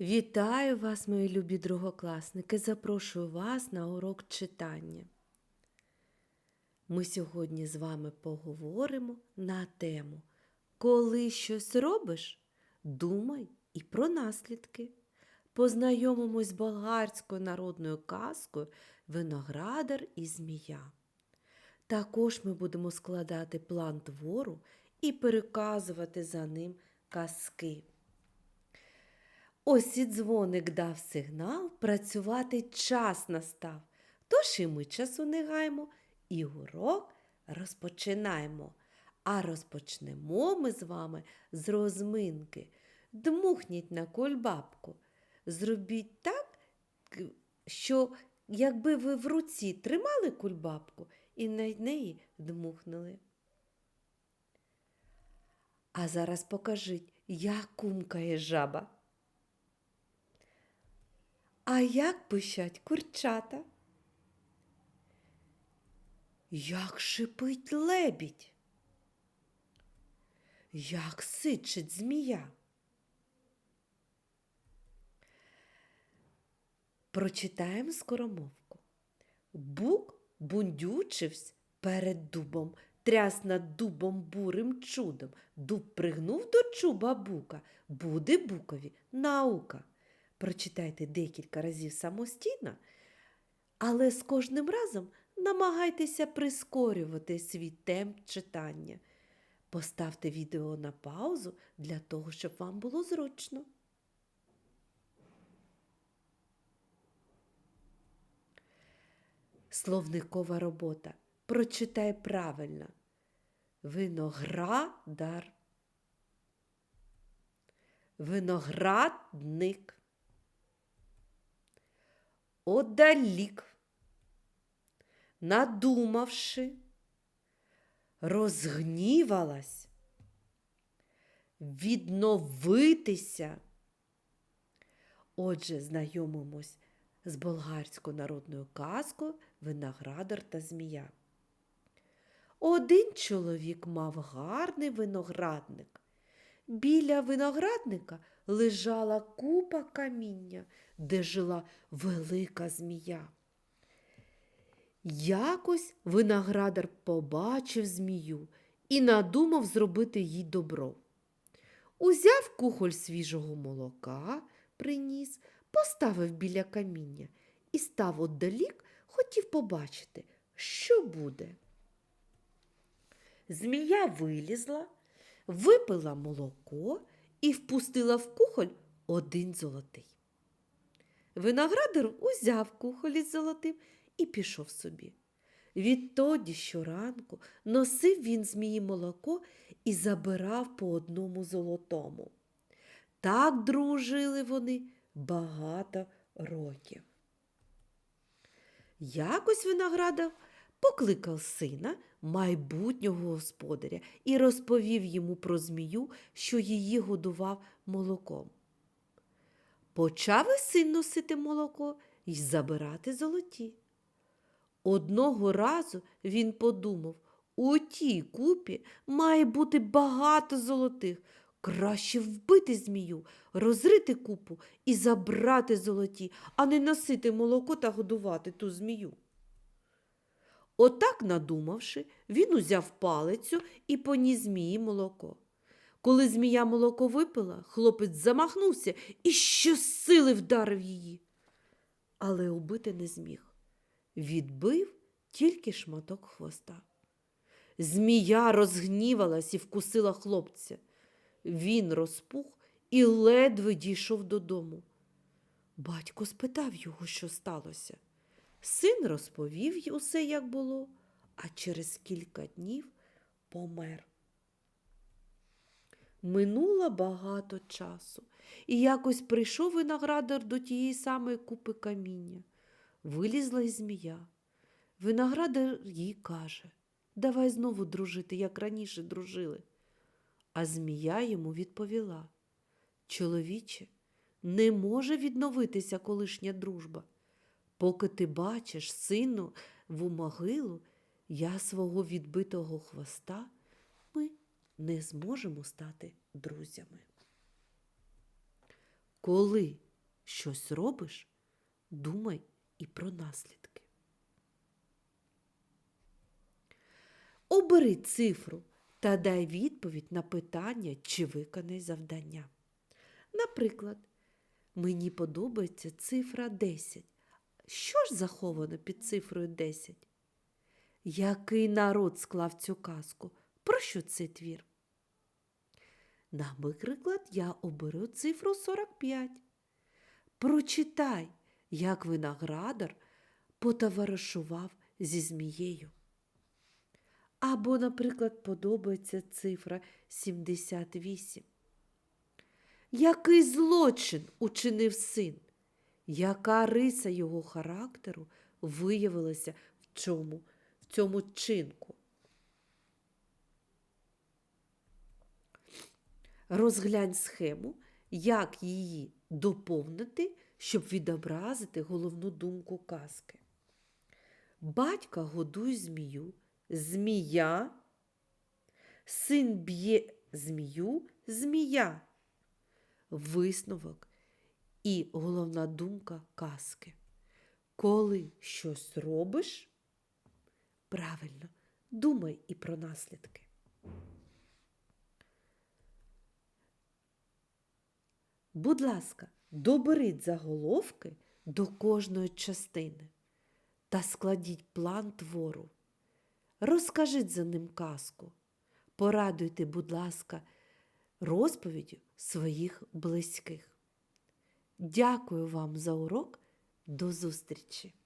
Вітаю вас, мої любі другокласники. Запрошую вас на урок читання. Ми сьогодні з вами поговоримо на тему Коли щось робиш, думай і про наслідки. Познайомимось з болгарською народною казкою Виноградар і змія. Також ми будемо складати план твору і переказувати за ним казки. Ось і дзвоник дав сигнал, працювати час настав. Тож і ми часу не гаємо, і урок розпочинаємо. А розпочнемо ми з вами з розминки. Дмухніть на кульбабку. Зробіть так, що якби ви в руці тримали кульбабку і на неї дмухнули. А зараз покажіть, як кумкає жаба. А як пищать курчата? Як шипить лебідь? Як сичить змія? Прочитаємо скоромовку. Бук бундючивсь перед дубом, тряс над дубом бурим чудом. Дуб пригнув до чуба бука. Буде букові наука. Прочитайте декілька разів самостійно, але з кожним разом намагайтеся прискорювати свій темп читання. Поставте відео на паузу для того, щоб вам було зручно. Словникова робота. Прочитай правильно. Виноградар. Виноградник. Одалік. Надумавши, розгнівалась, відновитися. Отже, знайомимось з болгарською народною казкою Виноградар та змія. Один чоловік мав гарний виноградник. Біля виноградника лежала купа каміння, де жила велика змія. Якось виноградар побачив змію і надумав зробити їй добро. Узяв кухоль свіжого молока, приніс, поставив біля каміння і став отдалік, хотів побачити, що буде. Змія вилізла, випила молоко і впустила в кухоль один золотий. Виноградар узяв кухоль із золотим і пішов собі. Відтоді щоранку носив він змії молоко і забирав по одному золотому. Так дружили вони багато років. Якось виноградар покликав сина, майбутнього господаря, і розповів йому про змію, що її годував молоком. Почав і син носити молоко і забирати золоті. Одного разу він подумав, у тій купі має бути багато золотих. Краще вбити змію, розрити купу і забрати золоті, а не носити молоко та годувати ту змію. Отак, надумавши, він узяв палицю і поніс змії молоко. Коли змія молоко випила, хлопець замахнувся і щосили вдарив її. Але убити не зміг. Відбив тільки шматок хвоста. Змія розгнівалась і вкусила хлопця. Він розпух і ледве дійшов додому. Батько спитав його, що сталося. Син розповів й усе, як було, а через кілька днів помер. Минуло багато часу, і якось прийшов виноградар до тієї самої купи каміння. Вилізла й змія. Виноградар їй каже Давай знову дружити, як раніше дружили. А змія йому відповіла Чоловіче, не може відновитися колишня дружба. Поки ти бачиш сину в могилу, я свого відбитого хвоста, ми не зможемо стати друзями. Коли щось робиш, думай і про наслідки. Обери цифру та дай відповідь на питання, чи виконай завдання. Наприклад, мені подобається цифра 10. Що ж заховано під цифрою 10? Який народ склав цю казку? Про що цей твір? Наприклад, я оберу цифру 45. Прочитай, як виноградар потоваришував зі змією. Або, наприклад, подобається цифра 78. Який злочин учинив син? Яка риса його характеру виявилася в цьому, в цьому чинку? Розглянь схему, як її доповнити, щоб відобразити головну думку казки. Батька годує змію, змія, син б'є змію, змія. Висновок і головна думка казки. Коли щось робиш, правильно, думай і про наслідки. Будь ласка, доберіть заголовки до кожної частини та складіть план твору. Розкажіть за ним казку. Порадуйте, будь ласка, розповіддю своїх близьких. Дякую вам за урок. До зустрічі!